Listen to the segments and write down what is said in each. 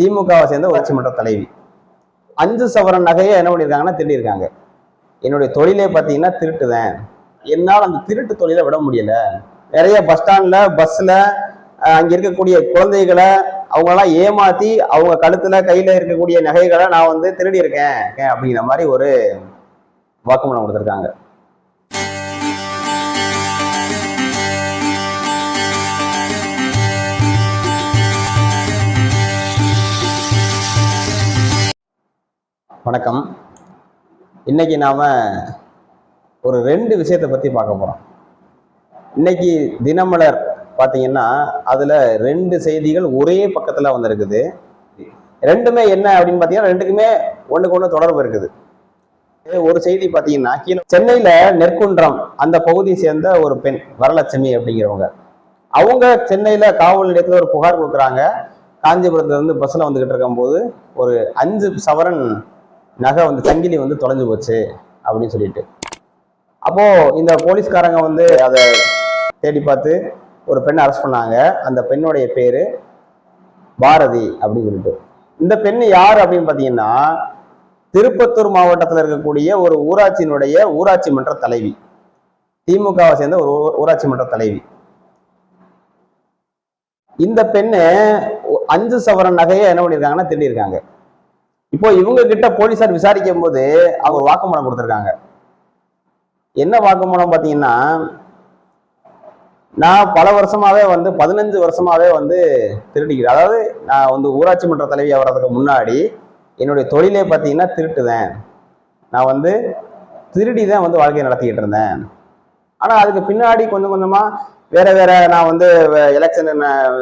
திமுகவை சேர்ந்த ஊராட்சி மன்ற தலைவி. அஞ்சு சவரன் நகையை என்ன பண்ணியிருக்காங்கன்னா திருடியிருக்காங்க. என்னுடைய தொழிலே பார்த்தீங்கன்னா திருட்டுதான். என்னால் அந்த திருட்டு தொழிலை விட முடியல. நிறைய பஸ் ஸ்டாண்டில் பஸ்ஸில் அங்கே இருக்கக்கூடிய குழந்தைகளை அவங்களெல்லாம் ஏமாற்றி அவங்க கழுத்தில் கையில் இருக்கக்கூடிய நகைகளை நான் வந்து திருடி இருக்கேன் அப்படிங்கிற மாதிரி ஒரு வாக்குமூலம் கொடுத்துருக்காங்க. வணக்கம். இன்னைக்கு நாம ஒரு ரெண்டு விஷயத்தை பத்தி பார்க்க போறோம். இன்னைக்கு தினமலர் பார்த்தீங்கன்னா அதுல ரெண்டு செய்திகள் ஒரே பக்கத்துல வந்திருக்குது. ரெண்டுமே என்ன அப்படின்னு பார்த்தீங்கன்னா ரெண்டுக்குமே ஒண்ணுக்கு ஒண்ணு தொடர்பு இருக்குது. ஒரு செய்தி பார்த்தீங்கன்னா கீழே சென்னையில நெற்குன்றம் அந்த பகுதியை சேர்ந்த ஒரு பெண் வரலட்சுமி அப்படிங்கிறவங்க. அவங்க சென்னையில காவல் நிலையத்துல ஒரு புகார் கொடுக்குறாங்க. காஞ்சிபுரத்துல இருந்து பஸ்ல வந்துகிட்டு இருக்கும்போது ஒரு அஞ்சு சவரன் நகை வந்து சங்கிலி வந்து தொலைஞ்சு போச்சு அப்படின்னு சொல்லிட்டு. அப்போ இந்த போலீஸ்காரங்க வந்து அதை தேடி பார்த்து ஒரு பெண்ணை அரெஸ்ட் பண்ணாங்க. அந்த பெண்ணுடைய பேர் பாரதி அப்படின்னு சொல்லிட்டு. இந்த பெண் யார் அப்படின்னு பார்த்தீங்கன்னா திருப்பத்தூர் மாவட்டத்தில் இருக்கக்கூடிய ஒரு ஊராட்சியினுடைய ஊராட்சி மன்ற தலைவி. திமுகவை சேர்ந்த ஒரு ஊ- ஊராட்சி மன்ற தலைவி. இந்த பெண்ணு அஞ்சு சவரன் நகையை என்ன பண்ணியிருக்காங்கன்னா திருடியிருக்காங்க. இப்போ இவங்க கிட்ட போலீசார் விசாரிக்கும் போது அவங்க வாக்குமூலம் கொடுத்துருக்காங்க. என்ன வாக்குமூலம் பார்த்தீங்கன்னா நான் பல வருஷமாவே வந்து பதினஞ்சு வருஷமாவே வந்து திருடிக்கிறேன். அதாவது நான் வந்து ஊராட்சி மன்ற தலைவி ஆகிறதுக்கு முன்னாடி என்னுடைய தொழிலே பார்த்தீங்கன்னா திருட்டுதேன். நான் வந்து திருடி தான் வந்து வாழ்க்கையை நடத்திக்கிட்டு இருந்தேன். ஆனால் அதுக்கு பின்னாடி கொஞ்சம் கொஞ்சமாக வேற வேற நான் வந்து எலெக்ஷன்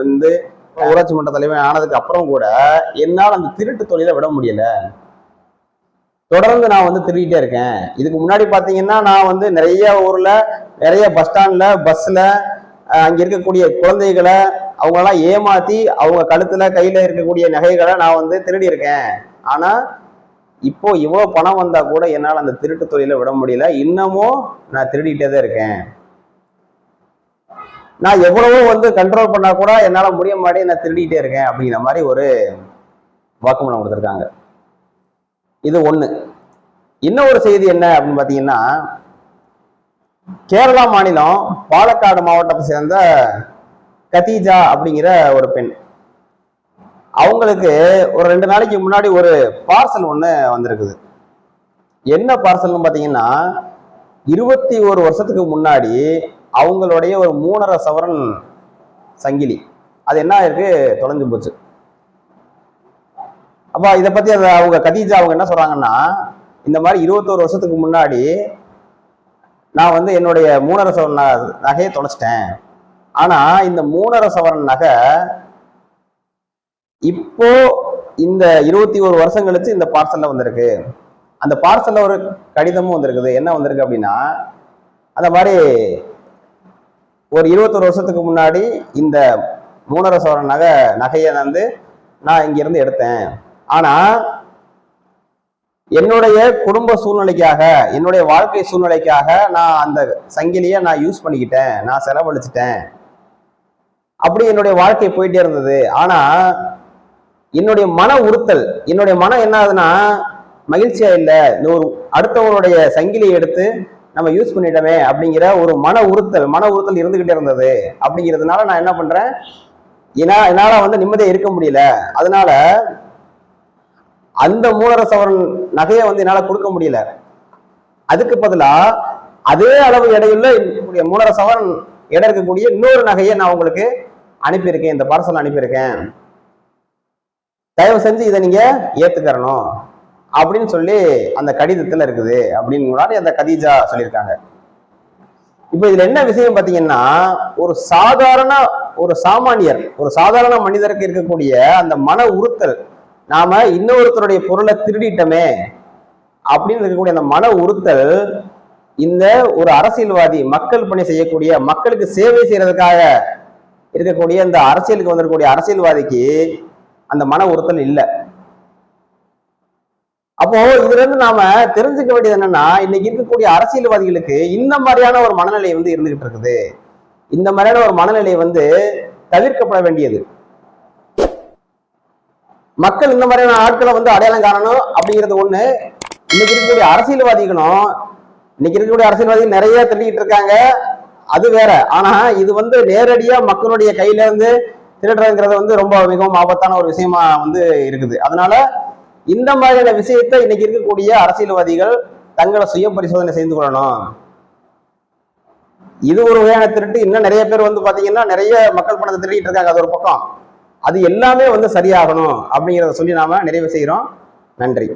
வந்து ஊராட்சி மன்ற தலைவர் ஆனதுக்கு அப்புறம் கூட என்னால் அந்த திருட்டு தொழிலை விட முடியல. தொடர்ந்து நான் வந்து திருடிட்டே இருக்கேன். இதுக்கு முன்னாடி பார்த்தீங்கன்னா நான் வந்து நிறைய ஊரில் நிறைய பஸ் ஸ்டாண்டில் பஸ்ஸில் அங்கே இருக்கக்கூடிய குழந்தைகளை அவங்களெல்லாம் ஏமாற்றி அவங்க கழுத்தில் கையில் இருக்கக்கூடிய நகைகளை நான் வந்து திருடி இருக்கேன். ஆனால் இப்போ இவ்வளோ பணம் வந்தால் கூட என்னால் அந்த திருட்டு தொழிலை விட முடியல. இன்னமும் நான் திருடிட்டே தான் இருக்கேன். நான் எவ்வளவோ வந்து கண்ட்ரோல் பண்ணா கூட என்னால முடிய மாட்டே நான் திருடிட்டே இருக்கேன் அப்படிங்கிற மாதிரி ஒரு வாக்குமூலம் கொடுத்துருக்காங்க. இது ஒண்ணு. இன்னொரு செய்தி என்ன அப்படின்னு பாத்தீங்கன்னா கேரளா மாநிலம் பாலக்காடு மாவட்டத்தை சேர்ந்த கதீஜா அப்படிங்கிற ஒரு பெண். அவங்களுக்கு ஒரு ரெண்டு நாளைக்கு முன்னாடி ஒரு பார்சல் ஒன்று வந்திருக்குது. என்ன பார்சல்னு பார்த்தீங்கன்னா இருபத்தி ஒரு வருஷத்துக்கு முன்னாடி அவங்களுடைய ஒரு மூணரை சவரன் சங்கிலி. அது என்ன இருக்கு தொலைஞ்சு போச்சு. அப்போ இதை பத்தி அந்த அவங்க கதீஜா அவங்க என்ன சொல்றாங்கன்னா இந்த மாதிரி இருபத்தோரு வருஷத்துக்கு முன்னாடி நான் வந்து என்னுடைய மூணரை சவரன் நகையை தொலைச்சிட்டேன். ஆனா இந்த மூணரை சவரன் நகை இப்போ இந்த இருபத்தி ஒரு வருஷம் கழிச்சு இந்த பார்சல்ல வந்திருக்கு. அந்த பார்சல்ல ஒரு கடிதமும் வந்திருக்குது. என்ன வந்திருக்கு அப்படின்னா அந்த மாதிரி ஒரு இருபத்தொரு வருஷத்துக்கு முன்னாடி இந்த மூணரை சோழன் நகை நகையை வந்து நான் இங்கிருந்து எடுத்தேன். ஆனால் என்னுடைய குடும்ப சூழ்நிலைக்காக என்னுடைய வாழ்க்கை சூழ்நிலைக்காக நான் அந்த சங்கிலியை நான் யூஸ் பண்ணிக்கிட்டேன். நான் செலவழிச்சிட்டேன். அப்படி என்னுடைய வாழ்க்கை போயிட்டே இருந்தது. ஆனால் என்னுடைய மன உறுத்தல் என்னுடைய மனம் என்ன ஆகுதுன்னா மகிழ்ச்சியா இல்லை. இன்னொரு ஒரு அடுத்தவங்களுடைய சங்கிலியை எடுத்து நம்ம யூஸ் பண்ணிட்டோமே அப்படிங்கிற ஒரு மன உறுத்தல் மன உறுத்தல் இருந்துகிட்டே இருந்தது. அப்படிங்கிறதுனால நான் என்ன பண்றேன்? ஏன்னா என்னால் வந்து நிம்மதியாக இருக்க முடியல. அதனால அந்த மூலரசவரன் நகையை வந்து என்னால கொடுக்க முடியல. அதுக்கு பதிலா அதே அளவு எடையுள்ள என்னுடைய மூலரசவரன் எடை இருக்கக்கூடிய இன்னொரு நகையை நான் உங்களுக்கு அனுப்பியிருக்கேன். இந்த பார்சல் அனுப்பியிருக்கேன். தயவு செஞ்சு இதை நீங்க ஏத்துக்கறணும். அப்படின்னு சொல்லி அந்த கடிதத்துல இருக்குது அப்படின்னு முன்னாடி அந்த கதீஜா சொல்லியிருக்காங்க. இப்போ இதுல என்ன விஷயம் பாத்தீங்கன்னா ஒரு சாதாரண ஒரு சாமானியர் ஒரு சாதாரண மனிதருக்கு இருக்கக்கூடிய அந்த மன உறுத்தல் நாம இன்னொருத்தருடைய பொருளை திருடிட்டோமே அப்படின்னு இருக்கக்கூடிய அந்த மன உறுத்தல் இந்த ஒரு அரசியல்வாதி மக்கள் பணி செய்யக்கூடிய மக்களுக்கு சேவை செய்யறதுக்காக இருக்கக்கூடிய இந்த அரசியலுக்கு வந்திருக்கக்கூடிய அரசியல்வாதிக்கு அந்த மன உறுத்தல் இல்லை. அப்போ இதுல இருந்து நாம தெரிஞ்சுக்க வேண்டியது என்னன்னா இன்னைக்கு இருக்கக்கூடிய அரசியல்வாதிகளுக்கு இந்த மாதிரியான ஒரு மனநிலை வந்து இருந்துகிட்டு இருக்குது. இந்த மாதிரியான ஒரு மனநிலை வந்து தவிர்க்கப்பட வேண்டியது. மக்கள் இந்த மாதிரியான ஆட்களை வந்து அடையாளம் காணணும் அப்படிங்கிறது ஒண்ணு. இன்னைக்கு இருக்கக்கூடிய அரசியல்வாதிகளும் இன்னைக்கு இருக்கக்கூடிய அரசியல்வாதிகள் நிறைய திருடிட்டு இருக்காங்க. அது வேற. ஆனா இது வந்து நேரடியா மக்களுடைய கையில இருந்து திருடுறதுங்கிறது வந்து ரொம்ப மிகவும் ஆபத்தான ஒரு விஷயமா வந்து இருக்குது. அதனால இந்த மாதிரியான விஷயத்தை இன்னைக்கு இருக்கக்கூடிய அரசியல்வாதிகள் தங்களை சுய பரிசோதனை செய்து கொள்ளணும். இது ஒரு வகையான திருட்டு. இன்னும் நிறைய பேர் வந்து பாத்தீங்கன்னா நிறைய மக்கள் பணத்தை திருடிட்டு இருக்காங்க. அது ஒரு பக்கம். அது எல்லாமே வந்து சரியாகணும் அப்படிங்கிறத சொல்லி நாம நிறைவு செய்கிறோம். நன்றி.